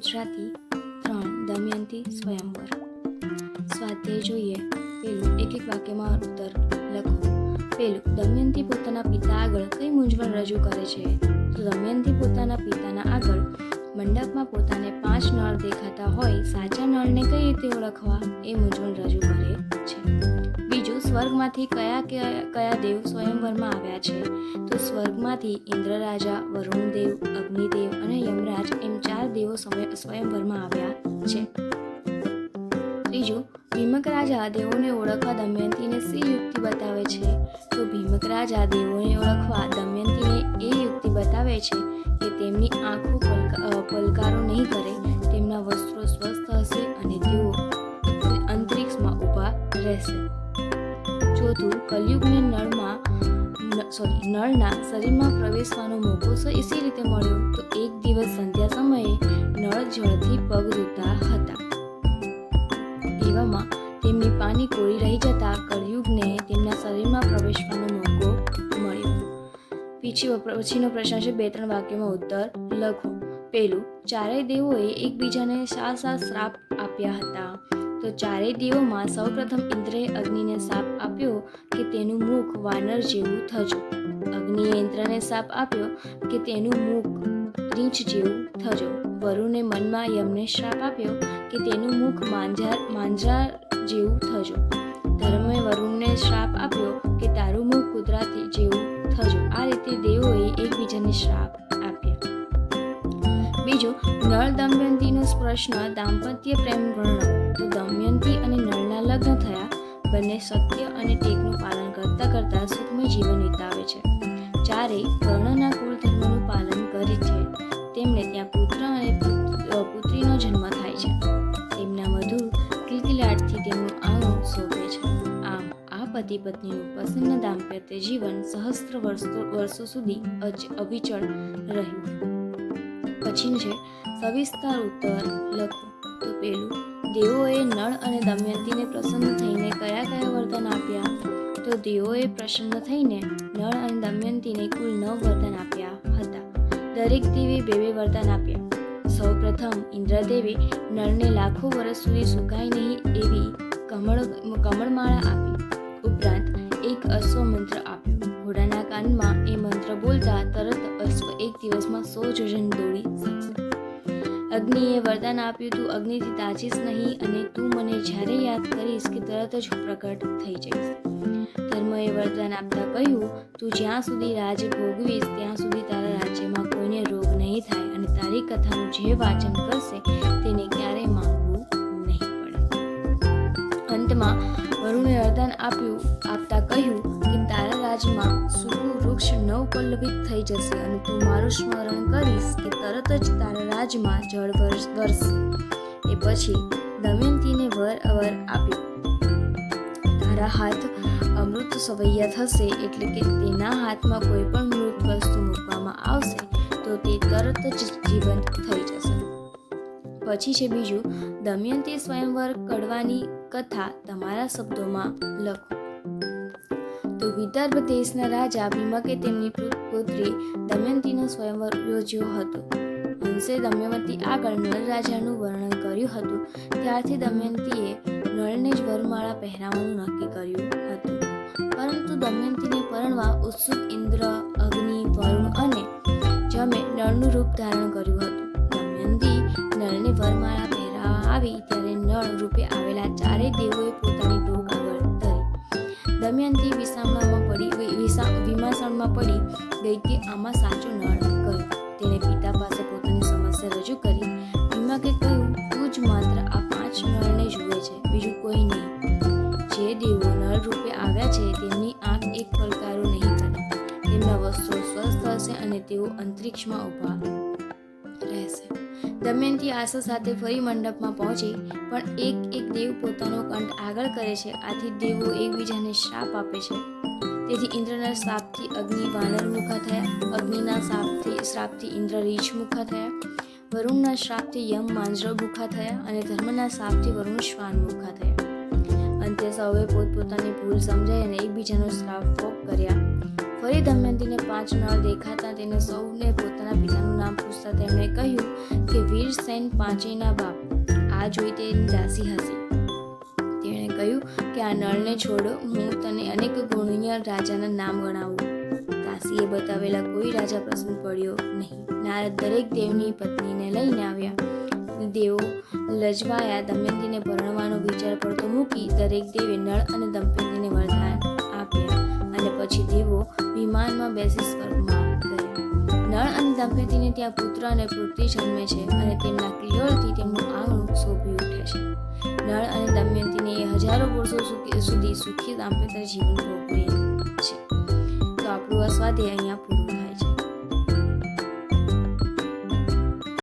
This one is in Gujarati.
ગુજરાતી ત્રણ દમયંતી સ્વયંવર. સ્વાધ્યાય જોઈએ. પેલું એક એક વાક્યમાં ઉત્તર લખો. પેલું, દમયંતી પોતાના પિતા આગળ કઈ મૂંઝવણ રજૂ કરે છે? તો દમયંતી પોતાના પિતાના આગળ મંડપમાં પોતાને પાંચ નળ દેખાતા હોય સાચા નળને કઈ રીતે ઓળખવા એ મૂંઝવણ રજૂ કરે છે? સ્વર્ગમાંથી કયા કયા કયા દેવ સ્વયંવરમાં આવ્યા છે? તો સ્વર્ગમાંથી ઇન્દ્ર રાજા વરુણદેવ, અગ્નિદેવ અને યમરાજ એમ ચાર દેવો સ્વયંવરમાં આવ્યા છે. ત્રીજું, ભીમક રાજા દેવોને ઓળખવા દમયંતીને સી યુક્તિ બતાવે છે? તો ભીમક રાજા દેવોને ઓળખવા દમયંતીને એ યુક્તિ બતાવે છે કે તેમની આંખો પલકા- પલકારો નહીં કરે, તેમના વસ્ત્રો સ્વસ્થ હશે અને તેઓ અંતરિક્ષમાં ઊભા રહેશે. ચોથું કલયુગને નળમાં સોરી નળના શરીરમાં પ્રવેશવાનો મોકો એસી રીતે મળ્યો. તો એક દિવસ સંધ્યા સમયે નળ જળથી પગ ધોતા હતા. એવામાં તેમની પાની કોરી રહી જતા કલયુગને તેમના શરીરમાં પ્રવેશવાનો મોકો મળ્યો. પીછી પછીનો પ્રશ્ન છે બે ત્રણ વાક્યોમાં ઉત્તર લખો. પેલું ચારેય દેવોએ એકબીજાને શા શા શ્રાપ આપ્યા હતા. તો ચારેય દેવોમાં સૌપ્રથમ ઇન્દ્રએ અગ્નિને સાપ આપ્યો કે તેનું મુખ વાનર જેવું થજો. અગ્નિએ ઇન્દ્રને શાપ આપ્યો કે તેનું મુખ રીંછ જેવું થજો. વરુણે મનમાં યમને શ્રાપ આપ્યો કે તેનું મુખ માંજા માંજરા જેવું થજો. ધર્મે વરુણને શ્રાપ આપ્યો કે તારું મુખ કુદરાતી જેવું થજો. આ રીતે દેવોએ એકબીજાને શ્રાપ બીજું, નળ દમયંતીનો પ્રશ્ન દાંપત્ય પ્રેમ વર્ણન. તો દમયંતી અને નળના લગ્ન થયા. બંને સત્ય અને ટેકનું પાલન કરતા કરતા સુખમય જીવન વિતાવે છે. ચારેય વર્ણના કુળ ધર્મનું પાલન કરે છે. તેમને ત્યાં પુત્ર અને પુત્રીનો જન્મ થાય છે. તેમના મધુર, કિલકિલાટથી તેમનું આંગણ શોભે છે. આમ, આ પતિ પત્નીનું પ્રસન્ન દાંપત્ય જીવન સહસ્ત્ર વર્ષો વર્ષો સુધી અવિચળ રહ્યું. પછીનું છે, સવિસ્તાર ઉત્તર લખો. તો પેલું, દેવોએ નળ અને દમયંતીને પ્રસન્ન થઈને કયા કયા વરદાન આપ્યા? તો દેવોએ પ્રસન્ન થઈને નળ અને દમયંતીને કુલ નવ વરદાન આપ્યા હતા. દરેક દેવે બે બે વરદાન આપ્યા. સૌપ્રથમ ઇન્દ્રદેવે નળને લાખો વર્ષ સુધી સુકાય નહીં એવી કમળ, કમળમાળા આપી. ઉપરાંત એક અશ્વ મંત્ર આપ્યો. ઘોડાના કાનમાં એ મંત્ર બોલતા તરત એક દિવસમાં સો જજન દોડી અગ્નિએ વરદાન આપ્યું, તું અગ્નિથી તાજીશ નહીં અને તું મને જ્યારે યાદ કરીશ કે તરત જ પ્રગટ થઈ જઈશ. ધર્મએ વરદાન આપતા કહ્યું, તું જ્યાં સુધી રાજ ભોગવીશ, ત્યાં સુધી તારા રાજ્યમાં કોઈને રોગ નહીં થાય અને તારી કથાનું જે વાચન કરશે તેને ક્યારેય માંગવું નહીં પડે. અંતમાં વરુણે વરદાન આપ્યું, આપતા કહ્યું કે તારા રાજમાં સૂકું વૃક્ષ નવપલ્લવિત થઈ જશે અને તું મારું સ્મરણ કરીશ કે તરત જ તારા રાજમાં જળ વર્ષ વરસે. એ પછી દમયંતીને વર અવર આપ્યું તારા હાથ અમૃત સવૈયા થશે એટલે કે તેના હાથમાં કોઈ પણ મૃત વસ્તુ મૂકવામાં આવશે તો તે તરત જ જીવંત થઈ જશે. પછી છે બીજું, દમયંતી સ્વયંવર કડવાની કથા તમારા શબ્દોમાં લખો. વિદર્ભ દેશના રાજા ભીમકે તેમની પુત્રી દમયંતીનો સ્વયંવર યોજ્યો હતો. હંસે દમયંતી આગળ નળ રાજાનું વર્ણન કર્યું હતું. ત્યારથી દમયંતીએ નળને જ વરમાળા પહેરાવવાનું નક્કી કર્યું હતું. પરંતુ દમયંતીને પરણવા ઉત્સુક ઇન્દ્ર, અગ્નિ, વરુણ અને જમે નળનું રૂપ ધારણ કર્યું હતું. દમયંતી નળને વરમાળા પહેરાવા આવી ત્યારે નળ રૂપે દમયંતી વિસામણામાં પડી વિસા વિમાસણમાં પડી ગઈ કે આમાં સાચો નળ કયો તેણે પિતા પાસે પોતાની સમસ્યા રજૂ કરી. ભીમાકે કહ્યું, તું જ માત્ર આ પાંચ નળને જુએ છે, બીજું કોઈ નહીં. જે દેવો નળ રૂપે આવ્યા છે, તેમની આંખ એક પલકારો નહીં કરે તેમના વસ્ત્રો સ્વસ્થ હશે અને તેઓ અંતરિક્ષમાં ઊભા દમયંતી આશા સાથે ફરી મંડપમાં પહોંચી, પણ એક એક દેવ પોતાનો કંઠ આગળ કરે છે. આથી દેવો એકબીજાને શ્રાપ આપે છે. તેથી ઇન્દ્રના શ્રાપથી અગ્નિ વાનર મુખા થયા. અગ્નિના શ્રાપથી શ્રાપથી ઇન્દ્ર રીછ મુખા થયા. વરુણના શ્રાપથી યમ માંજરો મુખા થયા અને ધર્મના શ્રાપથી વરુણ શ્વાન મુખા થયા. અંતે સૌએ પોતપોતાની ભૂલ સમજાઈ અને એકબીજાનો શ્રાપ ફોક કર્યા. ફરી દમયંતીને પાંચ નળ દેખાતા તેને સૌને પોતાના પિતાનું નામ પૂછતા તેમણે કહ્યું કે વીર સેન પાંચેયના બાપ, આ જોઈ તે જાસી હસી તેણે કહ્યું કે આ નળને છોડો, હું તને અનેક ગુણીય રાજાના નામ ગણાવું. દાસીએ બતાવેલા કોઈ રાજા પસંદ પડ્યો નહીં. નારદ દરેક દેવની પત્નીને લઈને આવ્યા. દેવો લજવાયા દમયંતીને પરણવાનો વિચાર પડતો મૂકી દરેક દેવે નળ અને દંપતીને વરદાન વિમાનમાં બેસી સ્વર્ગમાં નળ અને દંપતીને ત્યાં પુત્ર અને પુત્રી જન્મે છે અને તેમના ક્લિયોલથી તેમનું આંગણું શોભી ઉઠે છે. નળ અને દમયંતીને એ હજારો વર્ષો સુધી સુખી દાંપત્ય જીવન ભોગવે છે. તો આપણું આ અહીંયા પૂરું